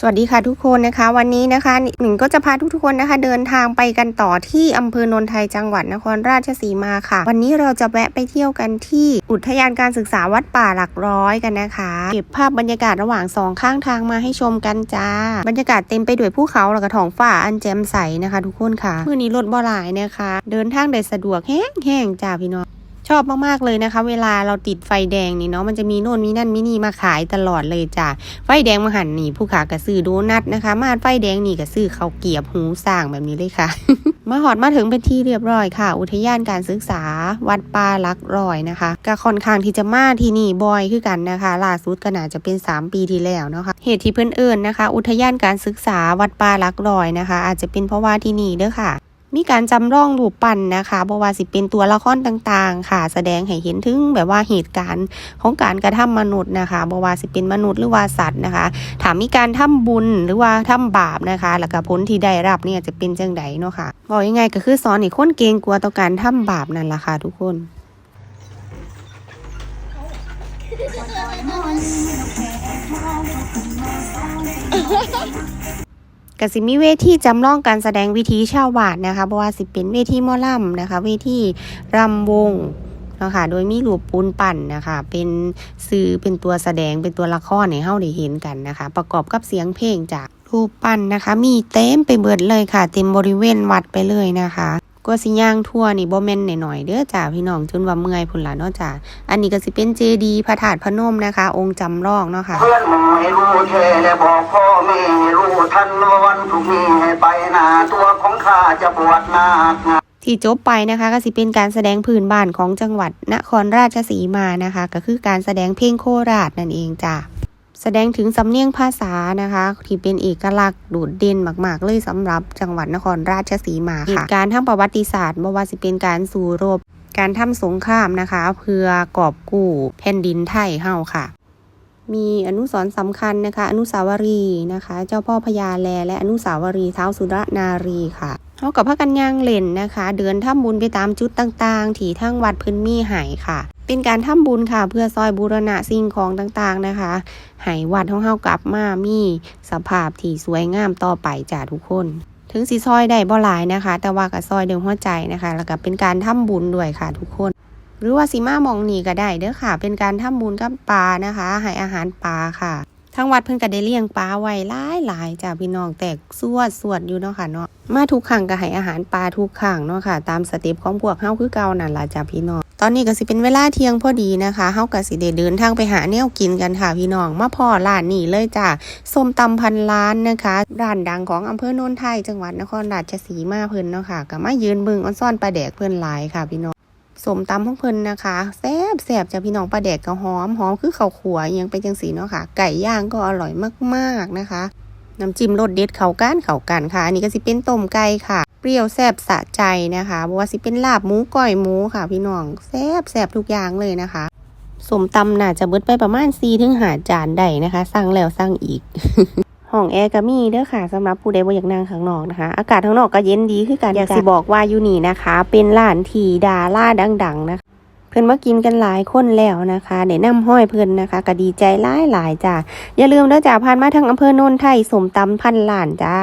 สวัสดีค่ะทุกคนนะคะ วันนี้นะคะหนิงก็จะพาทุกๆคนนะคะ เดินทางไปกันต่อที่อำเภอนนทไทยจังหวัดนครราชสีมาค่ะ วันนี้เราจะแวะไปเที่ยวกันที่อุทยานการศึกษาวัดป่าหลักร้อยกันนะคะเก็บภาพบรรยากาศระหว่างสองข้างทางมาให้ชมกันจ้า บรรยากาศเต็มไปด้วยภูเขาแล้วก็ท้องฟ้าอันแจ่มใสนะคะ ทุกคนค่ะมื่อนี้รถบ่หลายนะคะ เดินทางได้สะดวกแห้งๆจ้าพี่น้อง ชอบมากๆเลยนะคะ เวลาเราติดไฟแดงนี่เนาะมันจะมีโน่นมีนั่นมีนี่มาขายตลอดเลยจ้ะไฟแดงมาหันนี่ผู้ขากระซื้อโดนัทนะคะ มาไฟแดงนี่กระซื้อเขาเกียบหูสร้างแบบนี้เลยค่ะ มาหอดมาถึงเป็นที่เรียบร้อยค่ะ อุทยานการศึกษาวัดป่าลักรอยนะคะก็ค่อนข้างที่จะมาที่นี่บ่อยคือกันนะคะล่าสุดก็น่าจะเป็น 3 ปีที่แล้วเนาะค่ะเหตุที่เพื่อนเอิญนะคะ อุทยานการศึกษาวัดป่าลักรอยนะคะ อาจจะเป็นเพราะว่าที่นี่เด้อค่ะ มีการจำลองรูปปั้นนะคะบว่าสิเป็นตัวละครต่างๆ ค่ะ แสดงให้เห็นถึงแบบว่าเหตุการณ์ของการกระทำมนุษย์นะคะบว่าสิเป็นมนุษย์หรือว่าสัตว์นะคะถามมีการทำบุญหรือว่าทำบาปนะคะ แล้วก็ผลที่ได้รับเนี่ยจะเป็นจังไดเนาะค่ะบอกยังไงก็คือสอนให้คนเกรงกลัวต่อการทำบาปนั่นแหละค่ะทุกคน ก็สิมีเวทีจำลองการแสดงวิธีชาวบ้านนะคะเพราะว่าสิเป็นเวทีมอลำนะคะเวทีรำวงนะคะโดยมีรูปปูนปั่นนะคะ เป็นสื่อเป็นตัวแสดงเป็นตัวละครให้เฮาได้เห็นกันนะคะ ประกอบกับเสียงเพลงจากรูปปั้นนะคะ มีเต็มไปเบิดเลยค่ะ เต็มบริเวณวัดไปเลยนะคะ กว่าสิย่างทั่วนี่บ่แม่นหน่อยๆเด้อจ้าพี่น้องจนว่าเมื่อยพุ่นละเนาะจ้าอันนี้ก็สิเป็นเจดีย์พระธาตุพนมนะคะ องค์จำลองเนาะค่ะเพื่อนหมูให้รู้แค่และบอกพ่อแม่ให้รู้ทันว่าวันพรุ่งนี้ให้ไปหนาตัวของข้าจะบวชนาคที่จบไปนะคะก็สิเป็นการแสดงพื้นบ้านของจังหวัดนครราชสีมานะคะ ก็คือการแสดงเพลงโคราชนั่นเองจ้ะ แสดงถึงสำเนียงภาษานะคะ ที่เป็นเอกลักษณ์โดดเด่นมากๆ เลยสำหรับจังหวัดนครราชสีมาค่ะเหตุการณ์ทางประวัติศาสตร์ไม่ว่าสิเป็นการสู้รบ การทำสงครามนะคะ เพื่อกอบกู้แผ่นดินไทยเฮาค่ะ มีอนุสรณ์สำคัญนะคะ อนุสาวรีย์นะคะ เจ้าพ่อพญาแล และอนุสาวรีย์เท้าสุรนารีค่ะเขากับพากันย่างเล่นนะคะ เดินทำบุญไปตามจุดต่างๆ ที่ทั้งวัดพื้นมีใหายค่ะ เป็นการทำบุญค่ะ เพื่อซอยบูรณะสิ่งของต่างๆนะคะใหายวัดของเฮากลับมามีสภาพที่สวยงามต่อไปจ้าทุกคน ถึงสีซอยได้บ่หลายนะคะ แต่ว่ากับซอยเดิมหัวใจนะคะ แล้วก็เป็นการทำบุญด้วยค่ะทุกคน หรือว่าสีมามองนี่ก็ได้เด้อค่ะ เป็นการทำบุญกับปลานะคะให้อาหารปลาค่ะทั้งวัดเพิ่นก็ได้เลี้ยงปลาไว้หลายหลายๆจ้าพี่น้องแตกสวดสวดอยู่เนาะค่ะเนาะมาทุกครั้งก็ให้อาหารปลาทุกครั้งเนาะค่ะ ตามสเต็ปของพวกเฮาคือเก่านั่นล่ะจ้าพี่น้อง ตอนนี้ก็สิเป็นเวลาเที่ยงพอดีนะคะเฮาก็สิได้เดินทางไปหาแนวกินกันค่ะพี่น้อง มาพ่อร้านนี้เลยจ้าส้มตำพันล้านนะคะ ร้านดังของอำเภอโนนไทยจังหวัดนครราชสีมาเพิ่นเนาะค่ะก็มายืนเบิ่งออนซ่อนปลาแดกเพิ่นหลายค่ะพี่น้องสมตำของเพิ่นนะคะแซ่บแซ่บจ้ะพี่น้องปลาแดกก็หอมหอมคือข้าวขัวยังไปจังสีเนาะค่ะ ไก่ย่างก็อร่อยมากๆนะคะน้ำจิ้มรสเด็ดเขาก้านเขากันค่ะ อันนี้ก็สิเป็นต้มไก่ค่ะ รี้ยวแซ่บสะใจนะคะบอกว่าสิเป็นลาบหมูก้อยหมูค่ะ พี่น้องแซ่บแซ่บทุกอย่างเลยนะคะสมตำน่าจะเบิดไปประมาณ4ถึงหาจานได้นะคะสั่งแล้วสั่งอีกห้องแอร์ก็มีเด้อค่ะสำหรับผู้ใดบ่อยากนั่งข้างนอกนะคะ อากาศข้างนอกก็เย็นดีคือกันอยากสิบอกว่าอยู่นี่นะคะ เป็นร้านทีดาราดัง ๆ นะคะเพิ่อนมากินกันหลายคนแล้วนะคะได้นำห้อยเพิ่อนนะคะก็ดีใจหลายหลายจ้าอย่าลืมเด้อจ้าผ่านมาทางอำเภอโนนไทยสมตำพันล้านจ้า